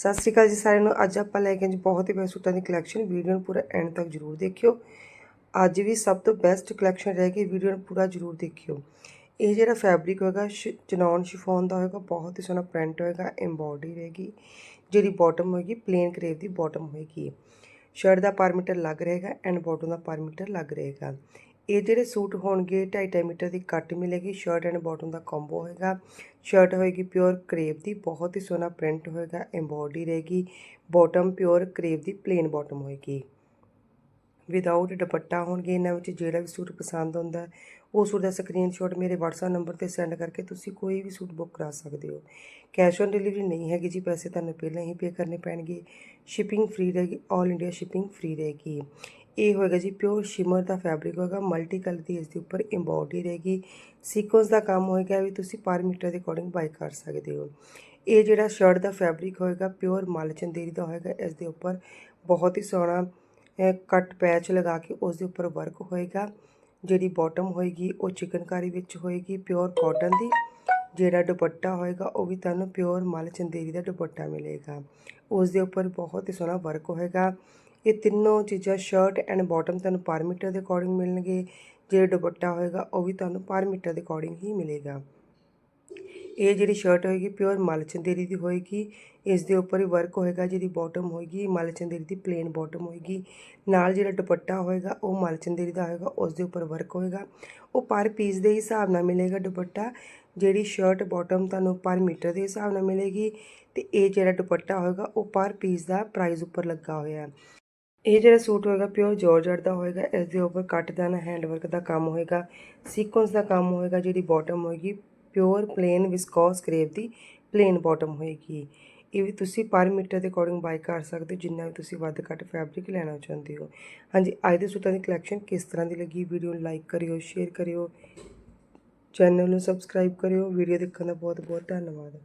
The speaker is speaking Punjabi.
ਸਤਿ ਸ਼੍ਰੀ ਅਕਾਲ ਜੀ ਸਾਰਿਆਂ ਨੂੰ। ਅੱਜ ਆਪਾਂ ਲੈ ਕੇ ਆਏ ਜੀ ਬਹੁਤ ਹੀ ਬੈਸਟ ਸੂਟਾਂ ਦੀ ਕਲੈਕਸ਼ਨ ਵੀਡੀਓ ਨੂੰ ਪੂਰਾ ਐਂਡ ਤੱਕ ਜਰੂਰ ਦੇਖਿਓ। ਅੱਜ ਵੀ ਸਭ ਤੋਂ ਬੈਸਟ ਕਲੈਕਸ਼ਨ ਰਹੇਗੀ ਵੀਡੀਓ ਨੂੰ ਪੂਰਾ ਜਰੂਰ ਦੇਖਿਓ। ਇਹ ਜਿਹੜਾ ਫੈਬਰਿਕ ਹੋਏਗਾ ਚਨੌਨ ਸ਼ਿਫੋਨ ਦਾ ਹੋਏਗਾ, ਬਹੁਤ ਹੀ ਸੋਹਣਾ ਪ੍ਰਿੰਟ ਹੋਏਗਾ ਐਮਬੋਡੀ ਰਹੇਗੀ। ਜਿਹੜੀ ਬਾਟਮ ਹੋਏਗੀ ਪਲੇਨ ਕਰੇਵ ਦੀ ਬਾਟਮ ਹੋਏਗੀ। ਸ਼ਰਟ ਦਾ ਪਰ ਮੀਟਰ ਲੱਗ ਰਹੇਗਾ ਐਂਡ ਬਾਟਮ ਦਾ ਪਰ ਮੀਟਰ ਲੱਗ ਰਹੇਗਾ। ਇਹ ਜਿਹੜੇ ਸੂਟ ਹੋਣਗੇ 2.5 ਮੀਟਰ ਦੀ ਕੱਟ ਮਿਲੇਗੀ। ਸ਼ਰਟ ਐਂਡ ਬਾਟਮ ਦਾ ਕੰਬੋ ਹੋਏਗਾ। ਸ਼ਰਟ ਹੋਏਗੀ ਪਿਓਰ ਕਰੇਪ ਦੀ, ਬਹੁਤ ਹੀ ਸੋਹਣਾ ਪ੍ਰਿੰਟ ਹੋਏਗਾ ਐਮਬੋਡੀ ਰਹੇਗੀ। ਬਾਟਮ ਪਿਓਰ ਕਰੇਪ ਦੀ ਪਲੇਨ ਬਾਟਮ ਹੋਏਗੀ। ਵਿਦਆਊਟ ਦੁਪੱਟਾ ਹੋਣਗੇ, ਇਹਨਾਂ ਵਿੱਚ ਜਿਹੜਾ ਵੀ ਸੂਟ ਪਸੰਦ ਹੁੰਦਾ, ਉਹ ਸੂਟ ਦਾ ਸਕਰੀਨਸ਼ਾਟ ਮੇਰੇ WhatsApp ਨੰਬਰ ਤੇ ਸੈਂਡ ਕਰਕੇ ਤੁਸੀਂ ਕੋਈ ਵੀ ਸੂਟ ਬੁੱਕ ਕਰਾ ਸਕਦੇ ਹੋ। ਕੈਸ਼ ਔਨ ਡਿਲੀਵਰੀ ਨਹੀਂ ਹੈਗੀ ਜੀ, ਪੈਸੇ ਤੁਹਾਨੂੰ ਪਹਿਲਾਂ ਹੀ ਪੇ ਕਰਨੇ ਪੈਣਗੇ। ਸ਼ਿਪਿੰਗ ਫ੍ਰੀ ਰਹੇਗੀ 올 ਇੰਡੀਆ ਸ਼ਿਪਿੰਗ ਫ੍ਰੀ ਰਹੇਗੀ। ਇਹ ਹੋਏਗਾ ਜੀ ਪਿਓਰ ਸ਼ਿਮਰ ਦਾ ਫੈਬਰਿਕ ਹੋਏਗਾ, ਮਲਟੀ ਕਲਰ ਦੀ ਇਸ ਦੇ ਉੱਪਰ ਐਮਬੋਡੀ ਰਹੇਗੀ। ਸੀਕੁਐਂਸ ਦਾ ਕੰਮ ਹੋਏਗਾ ਵੀ ਤੁਸੀਂ ਪਰ ਮੀਟਰ ਦੇ ਅਕੋਰਡਿੰਗ ਬਾਈ ਕਰ ਸਕਦੇ ਹੋ। ਇਹ ਜਿਹੜਾ ਸ਼ਰਟ ਦਾ ਫੈਬਰਿਕ ਹੋਏਗਾ, ਪਿਓਰ ਮਲਚੰਦੇਰੀ ਦਾ ਹੋਏਗਾ ਇਸ ਦੇ ਉੱਪਰ ਬਹੁਤ ਹੀ ਸੋਹਣਾ ਕੱਟ ਪੈਚ ਲਗਾ ਕੇ ਉਸ ਦੇ ਉੱਪਰ ਵਰਕ ਹੋਏਗਾ। ਜਿਹੜੀ ਬਾਟਮ ਹੋਏਗੀ, ਉਹ ਚਿਕਨਕਾਰੀ ਵਿੱਚ ਹੋਏਗੀ, ਪਿਓਰ ਕਾਟਨ ਦੀ। ਜਿਹੜਾ ਦੁਪੱਟਾ ਹੋਏਗਾ, ਉਹ ਵੀ ਤੁਹਾਨੂੰ ਪਿਓਰ ਮਲ ਚੰਦੇਰੀ ਦਾ ਦੁਪੱਟਾ ਮਿਲੇਗਾ। ਉਸ ਦੇ ਉੱਪਰ ਬਹੁਤ ਹੀ ਸੋਹਣਾ ਵਰਕ ਹੋਏਗਾ। ਇਹ ਤਿੰਨੋਂ ਚੀਜ਼ਾਂ ਸ਼ਰਟ ਐਂਡ ਬਾਟਮ ਤੁਹਾਨੂੰ ਪਰ ਮੀਟਰ ਦੇ ਅਕੋਰਡਿੰਗ ਮਿਲਣਗੇ। ਜਿਹੜਾ ਦੁਪੱਟਾ ਹੋਏਗਾ, ਉਹ ਵੀ ਤੁਹਾਨੂੰ ਪਰ ਮੀਟਰ ਦੇ ਅਕੋਰਡਿੰਗ ਹੀ ਮਿਲੇਗਾ। ਇਹ ਜਿਹੜੀ ਸ਼ਰਟ ਹੋਏਗੀ ਪਿਓਰ ਮਲਚੰਦੇਰੀ ਦੀ ਹੋਏਗੀ। ਇਸ ਦੇ ਉੱਪਰ ਹੀ ਵਰਕ ਹੋਏਗਾ, ਜਿਹਦੀ ਬਾਟਮ ਹੋਏਗੀ ਮਲਚੰਦੇਰੀ ਦੀ ਪਲੇਨ ਬਾਟਮ ਹੋਏਗੀ। ਨਾਲ ਜਿਹੜਾ ਦੁਪੱਟਾ ਹੋਏਗਾ, ਉਹ ਮਲਚੰਦੇਰੀ ਦਾ ਹੋਏਗਾ, ਉਸ ਦੇ ਉੱਪਰ ਵਰਕ ਹੋਏਗਾ। ਉਹ ਪਰ ਪੀਸ ਦੇ ਹਿਸਾਬ ਨਾਲ ਮਿਲੇਗਾ ਦੁਪੱਟਾ। ਜਿਹੜੀ ਸ਼ਰਟ ਬਾਟਮ ਤੁਹਾਨੂੰ ਪਰ ਮੀਟਰ ਦੇ ਹਿਸਾਬ ਨਾਲ ਮਿਲੇਗੀ, ਤੇ ਇਹ ਜਿਹੜਾ ਦੁਪੱਟਾ ਹੋਏਗਾ, ਉਹ ਪਰ ਪੀਸ ਦਾ ਪ੍ਰਾਈਸ ਉੱਪਰ ਲੱਗਾ ਹੋਇਆ। ਇਹ ਜਿਹੜਾ ਸੂਟ ਹੋਏਗਾ ਪਿਓਰ ਜਾਰਜਟ ਦਾ ਹੋਏਗਾ, ਇਸ ਦੇ ਉੱਪਰ ਕੱਟ ਦਾ ਨਾ ਹੈਂਡ ਵਰਕ ਦਾ ਕੰਮ ਹੋਏਗਾ। ਸੀਕੁਐਂਸ ਦਾ ਕੰਮ ਹੋਏਗਾ, ਜਿਹੜੀ ਬਾਟਮ ਹੋਏਗੀ ਪਿਓਰ ਪਲੇਨ ਵਿਸਕੋਸ ਕਰੇਪ ਦੀ ਪਲੇਨ ਬਾਟਮ ਹੋਏਗੀ। ਇਹ ਵੀ ਤੁਸੀਂ ਪਰ ਮੀਟਰ ਦੇ ਅਕੋਰਡਿੰਗ ਬਾਈ ਕਰ ਸਕਦੇ ਹੋ, ਜਿੰਨਾ ਵੀ ਤੁਸੀਂ ਵੱਧ ਘੱਟ ਫੈਬਰਿਕ ਲੈਣਾ ਚਾਹੁੰਦੇ ਹੋ। ਹਾਂਜੀ, ਅੱਜ ਦੇ ਸੂਟਾਂ ਦੀ ਕਲੈਕਸ਼ਨ ਕਿਸ ਤਰ੍ਹਾਂ ਦੀ ਲੱਗੀ? ਵੀਡੀਓ ਨੂੰ ਲਾਈਕ ਕਰਿਓ ਸ਼ੇਅਰ ਕਰਿਓ ਚੈਨਲ ਨੂੰ ਸਬਸਕ੍ਰਾਈਬ ਕਰਿਓ। ਵੀਡੀਓ ਦੇਖਣ ਦਾ ਬਹੁਤ ਬਹੁਤ ਧੰਨਵਾਦ।